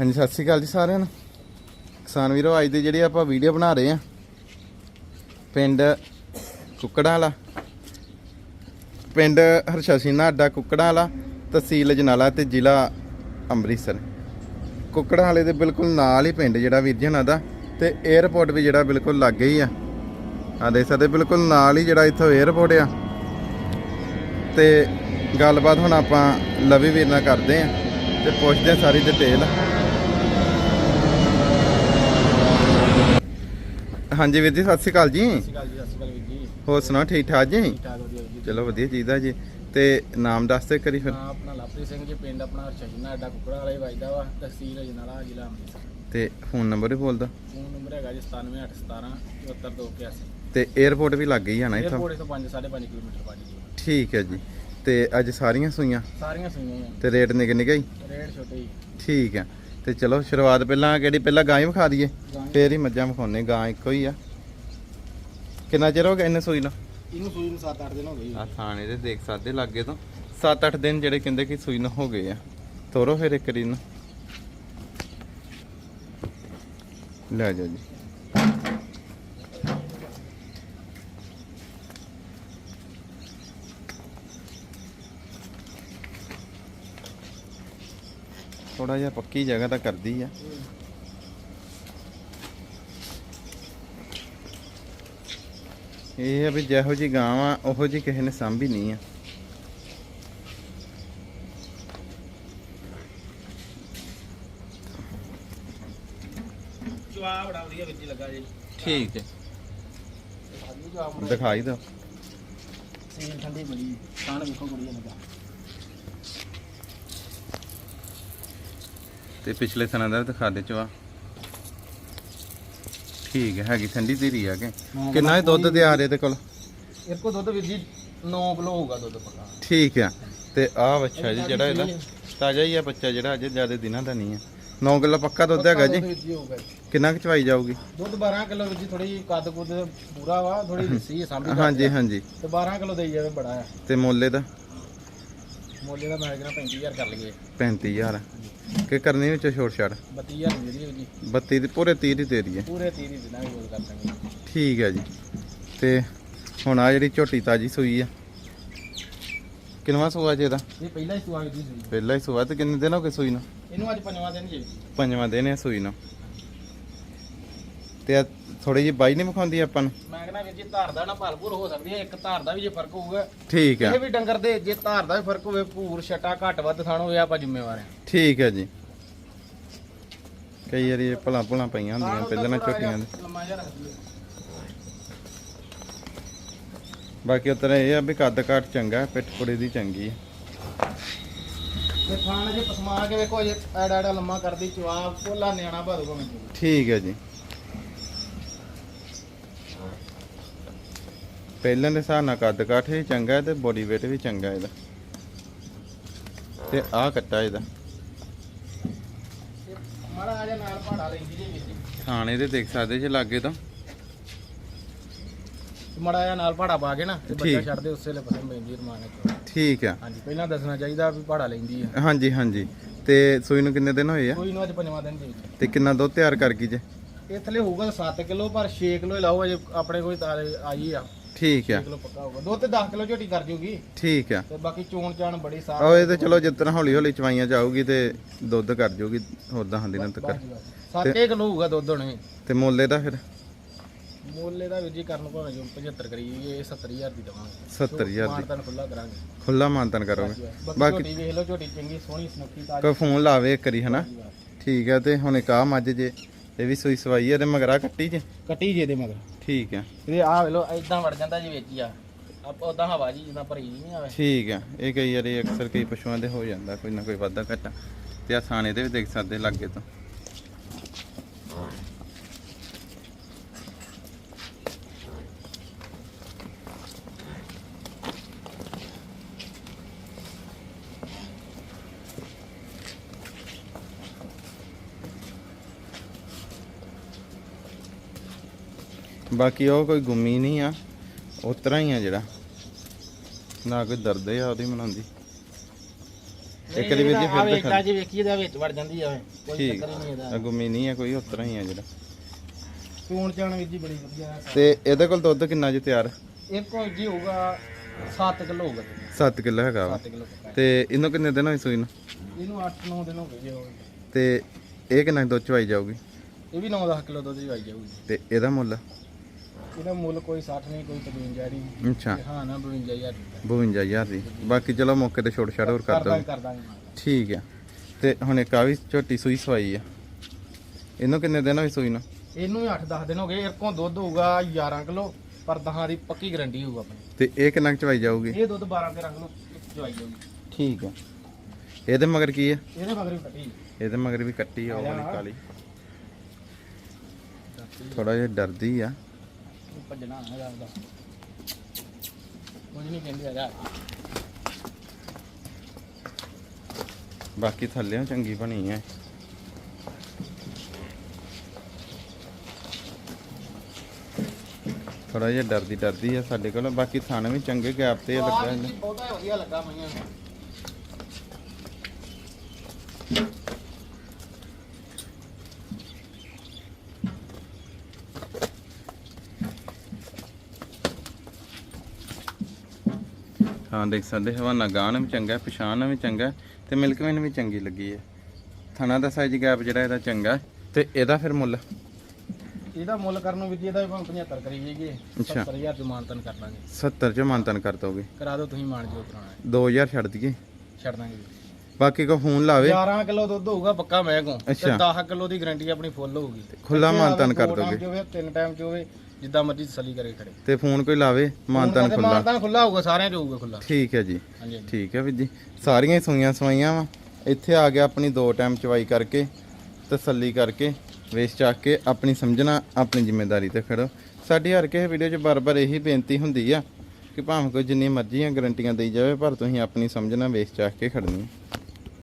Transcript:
ਹਾਂਜੀ, ਸਤਿ ਸ਼੍ਰੀ ਅਕਾਲ ਜੀ ਸਾਰਿਆਂ ਨੂੰ। ਕਿਸਾਨ ਵੀਰੋ, ਅੱਜ ਦੇ ਜਿਹੜੇ ਆਪਾਂ ਵੀਡੀਓ ਬਣਾ ਰਹੇ ਆ ਪਿੰਡ ਕੁੱਕੜਾਂ ਵਾਲਾ ਪਿੰਡ ਹਰਸ਼ਾਸੀਨਾ ਅੱਡਾ ਕੁੱਕੜਾਂ ਵਾਲਾ ਤਹਿਸੀਲ ਜਨਾਲਾ ਤੇ ਜ਼ਿਲ੍ਹਾ ਅੰਮ੍ਰਿਤਸਰ। ਕੁੱਕੜਾਂ ਵਾਲੇ ਦੇ ਬਿਲਕੁਲ ਨਾਲ ਹੀ ਪਿੰਡ ਜਿਹੜਾ ਵੀਰ ਜੀ ਉਹਨਾਂ ਦਾ ਤੇ 에어ਪੋਰਟ ਵੀ ਜਿਹੜਾ ਬਿਲਕੁਲ ਲਾਗੇ ਹੀ ਆ। ਆ ਦੇਖ ਸਕਦੇ, ਬਿਲਕੁਲ ਨਾਲ ਹੀ ਜਿਹੜਾ ਇੱਥੋਂ 에어ਪੋਰਟ ਆ। ਤੇ ਗੱਲਬਾਤ ਹੁਣ ਆਪਾਂ ਲਵੀ ਵੀਰ ਨਾਲ ਕਰਦੇ ਆ ਤੇ ਪੁੱਛਦੇ ਸਾਰੀ ਡਿਟੇਲ ਹਾਂਜੀ ਵੀਰ ਜੀ ਸਤਿ ਸ਼੍ਰੀ ਅਕਾਲ ਜੀ। ਹੋਰ ਸੁਣਾ ਠੀਕ ਠਾਕ ਜੀ? ਠੀਕ ਵਧੀਆ ਜੀ। ਚਲੋ ਵਧੀਆ ਚੀਜ਼ ਦਾ ਜੀ। ਤੇ ਨਾਮ ਦੱਸ ਦੇ ਕਰੀ ਫਿਰ। ਆਪਣਾ ਲਵਪ੍ਰੀਤ ਸਿੰਘ ਜੀ ਪਿੰਡ ਆਪਣਾ ਹਰਸ਼ਹਿਨਾ ਅੱਡਾ ਕੁਕੜਾ ਵਾਲਾ ਹੀ ਵਾ ਤਹਿਸੀਲ ਅਜਨਾਲਾ ਜ਼ਿਲ੍ਹਾ ਅੰਮ੍ਰਿਤਸਰ। ਤੇ ਫੋਨ ਨੰਬਰ ਵੀ ਬੋਲਦਾ ਫੋਨ ਨੰਬਰ ਹੈਗਾ ਜੀ 9781177281 ਤੇ 에어ਪੋਰਟ ਵੀ ਲੱਗ ਗਈ ਆ ਨਾ ਇੱਥੋਂ? 에어ਪੋਰਟ ਤੋਂ 5 5.5 ਕਿਲੋਮੀਟਰ ਪਾ ਜੀ ਠੀਕ ਹੈ ਜੀ। ਤੇ ਅੱਜ ਸਾਰੀਆਂ ਸੂਈਆਂ? ਸਾਰੀਆਂ ਸੂਈਆਂ ਤੇ ਰੇਟ ਨਿਕ ਨਿਕਾ ਰੇਟ ਛੋਟੇ ਹੀ। ਠੀਕ ਹੈ। ਤੇ ਚਲੋ ਸ਼ੁਰੂਆਤ ਪਹਿਲਾਂ ਕਿਹੜੀ ਪਹਿਲਾਂ ਗਾਂ ਹੀ ਵਿਖਾ ਦਈਏ। ਫੇਰ ਹੀ ਮੱਝਾਂ ਵਿਖਾਉਣੇ ਗਾਂ ਇੱਕੋ ਹੀ ਆ। ਕਿੰਨਾ ਚਿਰ ਹੋ ਗਿਆ ਇਹਨੇ ਸੂਈ ਨੂੰ? ਇਹਨੂੰ ਸੂਈ ਨੂੰ 7-8 ਦਿਨ ਹੋ ਗਏ ਆ ਥਾਣੇ ਦੇ ਦੇਖ ਸਕਦੇ ਲੱਗੇ ਤੋਂ। 7-8 ਦਿਨ ਜਿਹੜੇ ਕਹਿੰਦੇ ਕਿ ਸੂਈ ਨੂੰ ਹੋ ਗਏ ਆ। ਤੋਰੋ ਫਿਰ ਇੱਕ ਰੀ ਨੂੰ। ਲੈ ਜਾਓ ਜੀ। ਥੋੜਾ ਜਿਹਾ ਪੱਕੀ ਜਗ੍ਹਾ ਤਾਂ ਕਰਦੀ ਆ। ਇਹ ਆ ਵੀ ਜਿਹੋ ਜੀ ਗਾਂ ਆ ਉਹੋ ਜੀ ਕਿਸੇ ਨੇ ਸਾਂਭੀ ਨਹੀਂ ਆ। ਜਵਾਬ ਬੜਾ ਵਧੀਆ ਵੀਰ ਜੀ ਲੱਗਾ ਜੀ। ਠੀਕ ਹੈ। ਦਿਖਾਈ ਦੋ ਸੀਲ ਠੰਡੀ ਬੜੀ ਕਾਣ ਵੇਖੋ ਬੜੀ ਲੱਗਾ। ਤੇ ਪਿਛਲੇ ਸਨਾਂ ਦਾ ਦਿਖਾ ਦੇ ਚਵਾ ਠੀਕ ਹੈ ਹੈਗੀ ਠੰਡੀ ਧੀਰੀ ਆ ਕੇ। ਕਿੰਨਾ ਇਹ ਦੁੱਧ ਤਿਆਰ ਇਹਦੇ ਕੋਲ? ਇਹ ਕੋ ਦੁੱਧ ਵੀਰ ਜੀ 9 ਕਿਲੋ ਹੋਊਗਾ ਦੁੱਧ ਪੱਕਾ। ਠੀਕ ਆ। ਤੇ ਆਹ ਬੱਚਾ ਜੀ ਜਿਹੜਾ ਇਹਦਾ ਤਾਜ਼ਾ ਹੀ ਆ ਬੱਚਾ ਜਿਹੜਾ ਅਜੇ ਜ਼ਿਆਦਾ ਦਿਨਾਂ ਦਾ ਨਹੀਂ ਆ। 9 ਕਿਲੋ ਪੱਕਾ ਦੁੱਧ ਹੈਗਾ ਜੀ। ਕਿੰਨਾ ਕੁ ਚਵਾਈ ਜਾਊਗੀ? ਦੁੱਧ 12 ਕਿਲੋ ਵਿੱਚ ਥੋੜੀ ਕੱਦ ਕੁੱਦ ਪੂਰਾ ਵਾ ਥੋੜੀ ਲੱਸੀ ਹੈ ਸਾਂਭੀ ਹਾਂਜੀ ਹਾਂਜੀ। ਤੇ 12 ਕਿਲੋ ਦੇਈ ਜਾਵੇ ਬੜਾ ਆ। ਤੇ ਮੁੱਲੇ ਦਾ? ਮੋਲੇ ਦਾ ਮੈਂ ਕਿਹਾ 35000 ਕਰ ਲਈਏ। 35000 ਕਿ ਕਰਨੀ ਵਿੱਚ ਛੋਟ ਛਾੜ 32000 ਦੇ ਦੀ ਜੀ। 32 ਦੀ ਪੂਰੇ 30 ਦੀ ਦੇ ਦਈਏ। ਪੂਰੇ 30 ਹੀ ਦਿਨਾਂ ਵਿੱਚ ਕਰ ਦਾਂਗੇ ਠੀਕ ਹੈ ਜੀ। ਤੇ ਹੁਣ ਆ ਜਿਹੜੀ ਝੋਟੀ ਤਾਜੀ ਸੂਈ ਆ ਕਿੰਨਵਾਂ ਸੂਆ ਜੀ ਇਹਦਾ? ਇਹ ਪਹਿਲਾਂ ਹੀ ਸੁਆਗ ਦੀ ਸੀ ਪਹਿਲਾ ਹੀ ਸੂਆ ਤੇ ਕਿੰਨੇ ਦਿਨ ਹੋ ਗਏ ਸੂਈ ਨੂੰ? ਇਹਨੂੰ ਅੱਜ ਪੰਜਵਾਂ ਦਿਨ ਜੀ। ਪੰਜਵਾਂ ਦਿਨ ਹੈ ਸੂਈ ਨੂੰ। ਤੇ ਥੋੜੀ ਜਿਹੀ ਬਾਈ ਨਹੀਂ ਵਿਖਾਉਂਦੀ ਆਪਾਂ ਨੂੰ? ਮੈਂ ਕਹਿੰਦਾ ਵੀਰ ਜੀ ਧਾਰ ਦਾ ਨਾ ਭਲਪੂਰ ਹੋ ਸਕਦੀ ਹੈ ਇੱਕ ਧਾਰ ਦਾ ਵੀ ਜੇ ਫ਼ਰਕ ਹੋਊਗਾ। ਠੀਕ ਆ ਇਹ ਵੀ ਡੰਗਰ ਦੇ ਜੇ ਧਾਰ ਦਾ ਵੀ ਫ਼ਰਕ ਹੋਵੇ ਭੂਰ ਛਟਾ ਘੱਟ ਵੱਧ ਥਾਣ ਹੋਵੇ ਆਪਾਂ ਜ਼ਿੰਮੇਵਾਰ ਆ ਠੀਕ ਹੈ ਜੀ। ਕਈ ਵਾਰੀ ਭਲਾ ਭੁਲਾ ਪਈਆਂ ਹੁੰਦੀਆਂ ਪਹਿਲਾਂ ਝੋਟੀਆਂ ਦੇ ਬਾਕੀ ਉਤਰ ਇਹ ਆ ਵੀ ਕੱਦ ਕਾਠ ਚੰਗਾ ਪਿੱਠ ਪੁੜੇ ਦੀ ਚੰਗੀ ਹੈ। ਤੇ ਥਾਣ ਜੇ ਪਸਮਾ ਕੇ ਵੇਖੋ ਜੇ ਐਡਾ ਐਡਾ ਲੰਮਾ ਕਰਦੀ ਚਵਾ ਕੋਲਾ ਨਿਆਣਾ ਭਾਦੂ ਭਾਵੇਂ ਠੀਕ ਹੈ ਜੀ। ਪਹਿਲਾਂ ਦੇ ਹਿਸਾਬ ਨਾਲ ਕੱਦ ਕਾਠ ਵੀ ਚੰਗਾ ਹੈ ਤੇ ਬੋਡੀ weight ਵੀ ਚੰਗਾ ਇਹਦਾ। ਤੇ ਆਹ ਕੱਟਾ ਇਹਦਾ ਮਾੜਾ ਜਿਹਾ ਨਾਲ ਪਹਾੜਾ ਲੈਂਦੀ ਜੇ ਵੀਰ ਜੀ ਥਾਣੇ ਦੇ ਦੇਖ ਸਕਦੇ ਜੇ ਲਾਗੇ ਤੋਂ। ਮੜਾ ਜਿਹਾ ਨਾਲ ਪਹਾੜਾ ਪਾ ਕੇ ਨਾ ਤੇ ਬੱਚਾ ਠੀਕ। ਛੱਡਦੇ ਉਸੇ ਵੇਲੇ ਪਸੰਦ ਪੈਂਦੀ ਰਮਾਨ ਠੀਕ ਆ। ਹਾਂਜੀ ਪਹਿਲਾਂ ਦੱਸਣਾ ਚਾਹੀਦਾ ਵੀ ਪਹਾੜਾ ਲੈਂਦੀ ਆ। ਹਾਂਜੀ ਹਾਂਜੀ। ਤੇ ਸੂਈ ਨੂੰ ਕਿੰਨੇ ਦਿਨ ਹੋਏ ਆ? ਕੋਈ ਨੂੰ ਅੱਜ ਪੰਜਵਾਂ ਦਿਨ ਦੇ ਵਿੱਚ। ਤੇ ਕਿੰਨਾ ਦੁੱਧ ਤਿਆਰ ਕਰ ਗਈ ਜੇ? ਇਹ ਥਲੇ ਹੋਊਗਾ 7 ਕਿਲੋ ਪਰ 6 ਕਿਲੋ ਹੀ ਲਾਓ ਅਜੇ ਆਪਣੇ ਕੋਈ ਤਾਰੇ ਆਈ ਆ। ਠੀਕ 6 ਆ ਕਿਲੋ ਪੱਕਾ ਹੋਊਗਾ। ਦੋ ਤੇ 10 ਕਿਲੋ ਝੋਟੀ ਕਰ ਜੂਗੀ। ਠੀਕ ਆ। ਤੇ ਬਾਕੀ ਚੋਣ ਚਾਣ ਬੜੀ ਸਾਫ਼ ਉਹ ਇਹ ਤੇ ਚਲੋ ਜਿੱਤਨਾ ਹੌਲੀ ਹੌਲੀ ਚਵਾਈਆਂ ਜਾਊਗੀ ਤੇ ਦੁੱਧ ਕਰ ਜਾਊਗੀ ਹੋਰ 10 ਦਿਨਾਂ ਤੱਕ 7 ਕਿਲੋ ਹੋਊਗਾ ਦੁੱਧ ਹੁਣ। ਤੇ ਮੁੱਲ ਇਹਦਾ ਫਿਰ? ਮੁੱਲ ਇਹਦਾ ਵੀਰ ਜੀ ਕਰਨ ਭਾਵੇਂ ਜੋ 75 ਕਰੀਏ ਇਹ 70000 ਦੀ ਦਵਾਂਗੇ। 70000 ਦੀ। ਮਾਨਤਨ ਖੁੱਲਾ ਕਰਾਂਗੇ। ਖੁੱਲਾ ਮਾਨਤਨ ਕਰੋਗੇ। ਬਾਕੀ ਝੋਟੀ ਵੇਖ ਲਓ ਝੋਟੀ ਚੰਗੀ ਸੋਹਣੀ ਸੁਨੱਖੀ ਤਾਜੀ। ਕੋਈ ਫੋਨ ਲਾਵੇ ਇੱਕ ਵਾਰੀ ਹਨਾ? ਠੀਕ ਆ ਤੇ ਹੁਣ ਇੱਕ ਆ ਮੱਝ ਜੇ ਇਹ ਵੀ ਸੂਈ ਸਵਾਈ ਆ ਤੇ ਮਗਰਾ ਕੱਟੀ ਜੇ ਕੱਟੀ ਜੇ ਦੇ ਮਗਰ। ਠੀਕ ਆ। ਇਹ ਆ ਵੇਖ ਲਓ ਇਦਾਂ ਵੜ ਜਾਂਦਾ ਜੀ ਵਿੱਚ ਹੀ ਆ। ਆਪਾਂ ਉਦਾਂ ਹਵਾ ਜੀ ਜਿੱਦਾਂ ਭਰੀ ਨਹੀਂ ਆਵੇ। ਠੀਕ ਆ। ਇਹ ਕਈ ਵਾਰੀ ਅਕਸਰ ਕਈ ਪਸ਼ੂਆਂ ਦੇ ਹੋ ਜਾਂਦਾ ਕੋਈ ਨਾ ਕੋਈ ਵਾਧਾ ਘਟਾ। ਤੇ ਆ ਥਾਣੇ ਦੇ ਵੀ ਦੇਖ ਸਕਦੇ ਲੱਗੇ ਤੋਂ। ਬਾਕੀ ਉਹ ਕੋਈ ਗੁੰਮੀ ਨਹੀਂ ਆ। ਉਸ ਤਰ੍ਹਾਂ ਹੀ ਆ ਜਿਹੜਾ। ਨਾ ਕੋਈ ਦਰਦ ਆ ਉਹਦੀ ਮਨਾਉਂਦੀ। ਇੱਕ ਦੀ ਵੀਰ ਜੀ ਆ ਫਿਰ ਦਿਖਾ ਜੀ ਵੇਖੀ ਇਹਦੇ ਵਿੱਚ ਵੜ ਜਾਂਦੀ ਆ ਇਹ। ਕੋਈ ਚੱਕਰ ਹੀ ਨਹੀਂ ਇਹਦਾ। ਅਗੁਮੀ ਨਹੀਂ ਹੈ ਕੋਈ ਉਤਰਾ ਹੀ ਆ ਜਿਹੜਾ। ਚੂਣ ਚਾਣ ਵੀਰ ਜੀ ਬੜੀ ਵਧੀਆ। ਤੇ ਇਹਦੇ ਕੋਲ ਦੁੱਧ ਕਿੰਨਾ ਜੀ ਤਿਆਰ? ਇਹ ਜੀ ਹੋਊਗਾ 7 ਕਿਲੋ ਹੋਊਗਾ। 7 ਕਿਲੋ ਹੈਗਾ ਵਾ। 7 ਕਿਲੋ ਤੇ ਇਹਨੂੰ ਕਿੰਨੇ ਦਿਨ ਹੋਏ ਸੂਈ ਨੂੰ? ਇਹਨੂੰ 8-9 ਦਿਨ ਹੋ ਗਏ ਜੀ ਉਹ। ਤੇ ਇਹ ਕਿੰਨਾ ਕੁ ਦੁੱਧ ਚਵਾਈ ਜਾਊਗੀ? ਇਹ ਵੀ 9-10 ਕਿਲੋ ਦੁੱਧ ਆਈ ਜਾਊਗੀ। ਤੇ ਇਹਦਾ ਮੁੱਲ? ਇਹਦਾ ਮੁੱਲ ਕੋਈ 60 ਨਹੀਂ ਕੋਈ 53 ਨਹੀਂ। ਅੱਛਾ। ਹਾਂ ਨਾ 52000 ਰੁਪਏ 52000 ਦੀ। ਬਾਕੀ ਚਲੋ ਮੌਕੇ ਤੇ ਛੋਟ ਛਾੜ ਹੋਰ ਕਰ ਦੋ ਦਾਂਗੇ ਠੀਕ ਆ। ਤੇ ਹੁਣ ਇੱਕ ਆ ਵੀ ਝੋਟੀ ਸੂਈ ਸਵਾਈ ਆ। ਇਹਨੂੰ ਕਿੰਨੇ ਦਿਨ ਹੋਏ ਸੂਈ ਨੂੰ? ਇਹਨੂੰ ਵੀ 8-10 ਦਿਨ ਹੋ ਗਏ। ਇਹ ਕੋਲ ਦੁੱਧ ਹੋਊਗਾ 11 ਕਿਲੋ ਪਰ ਦਹਾਂ ਦੀ ਪੱਕੀ ਗਾਰੰਟੀ ਹੋਊਗਾ ਆਪਣੀ। ਤੇ ਇਹ ਕਿੰਨਾ ਕੁ ਚਵਾਈ ਜਾਊਗੀ? ਇਹ ਦੁੱਧ 12-13 ਕਿਲੋ ਜਵਾਈ ਜਾਊਗੀ। ਠੀਕ ਆ। ਇਹਦੇ ਮਗਰ ਕੀ ਆ? ਇਹਦੇ ਮਗਰ ਵੀ ਕੱਟੀ। ਇਹਦੇ ਮਗਰ ਵੀ ਕੱਟੀ ਆ ਉਹ ਵਾਲੀ ਕਾਲੀ। ਥੋੜਾ ਜਿਹਾ ਡਰਦੀ ਆ। ਭੱਜਣਾ ਹੈਗਾ ਉਹਦਾ ਕੁਝ ਨਹੀਂ ਕਹਿੰਦੇ ਹੈਗਾ। ਬਾਕੀ ਥੱਲੇੋਂ ਚੰਗੀ ਬਣੀ ਐ। ਥੋੜਾ ਜਿਹਾ ਡਰਦੀ ਡਰਦੀ ਆ ਸਾਡੇ ਕੋਲ ਬਾਕੀ ਥਣ ਵੀ ਚੰਗੇ ਗੈਪ ਤੇ ਲੱਗਾ ਜੀ ਬਹੁਤਾ ਵਧੀਆ ਲੱਗਾ ਮਈਆਂ ਹਾਂ ਦੇਖ ਸਕਦੇ ਹਵਾਨਾ ਗਾਣ ਵੀ ਚੰਗਾ ਪਛਾਣ ਵੀ ਚੰਗਾ ਤੇ ਮਿਲਕਮੈਨ ਵੀ ਚੰਗੀ ਲੱਗੀ ਹੈ। ਥਣਾ ਦਾ ਸਾਈਜ਼ ਗੈਪ ਜਿਹੜਾ ਇਹਦਾ ਚੰਗਾ। ਤੇ ਇਹਦਾ ਫਿਰ ਮੁੱਲ? ਇਹਦਾ ਮੁੱਲ ਕਰਨ ਨੂੰ ਵੀ ਜੀ ਇਹਦਾ ਵੀ ਭਾਵੇਂ 75 ਕਰੀ ਅੱਛਾ। 70000 ਚ ਮਾਨਤਨ ਕਰ ਲਾਂਗੇ 70 ਚ ਮਾਨਤਨ ਕਰ ਦੋਗੇ? ਕਰਾ ਦਿਓ ਤੁਸੀਂ ਮਾਨ ਜੋ ਕਰਾਉਣਾ ਹੈ। 2000 ਛੱਡ ਦਈਏ? ਛੱਡ ਦਾਂਗੇ। ਬਾਕੀ ਕੋ ਫੋਨ ਲਾਵੇ? 11 ਕਿਲੋ ਦੁੱਧ ਹੋਊਗਾ ਪੱਕਾ ਮੈਂ ਕੋ ਤੇ ਅੱਛਾ। 10 ਕਿਲੋ ਦੀ ਗਾਰੰਟੀ ਆਪਣੀ ਫੁੱਲ ਹੋਊਗੀ। ਖੁੱਲਾ ਮਾਨਤਨ ਕਰ ਦੋਗੇ। ਤਿੰਨ ਟਾਈਮ ਚ ਹੋਵੇ ਜਿੱਦਾਂ ਮਰਜ਼ੀ ਤਸੱਲੀ ਕਰੇ ਖੜੇ। ਤੇ ਫੋਨ ਕੋਈ ਲਾਵੇ? ਮਾਨਤਨ ਖੁੱਲਾ ਮਾਨਤਨ ਖੁੱਲਾ ਹੋਊਗਾ ਸਾਰਿਆਂ ਚ ਹੋਊਗਾ ਖੁੱਲਾ ਠੀਕ ਹੈ ਜੀ। ਹਾਂਜੀ ਹਾਂਜੀ। ਠੀਕ ਹੈ ਵੀਰ ਜੀ। ਸਾਰੀਆਂ ਹੀ ਸੂਈਆਂ ਸਵਾਈਆਂ ਵਾ। ਇੱਥੇ ਆ ਗਿਆ ਆਪਣੀ ਦੋ ਟਾਈਮ ਚਵਾਈ ਕਰਕੇ ਤਸੱਲੀ ਕਰਕੇ ਵੇਚ ਚੱਕ ਕੇ ਆਪਣੀ ਸਮਝਣਾ ਆਪਣੀ ਜ਼ਿੰਮੇਵਾਰੀ ਤੇ ਖੜੋ। ਸਾਡੀ ਹਰ ਕਿਸੇ ਵੀਡੀਓ 'ਚ ਬਾਰ-ਬਾਰ ਇਹੀ ਬੇਨਤੀ ਹੁੰਦੀ ਆ ਕਿ ਭਾਵੇਂ ਕੋਈ ਜਿੰਨੀ ਮਰਜ਼ੀ ਆ ਗਰੰਟੀਆਂ ਦੇਈ ਜਾਵੇ ਪਰ ਤੁਸੀਂ ਆਪਣੀ ਸਮਝਣਾ ਵੇਚ ਚੱਕ ਕੇ ਖੜਨੀ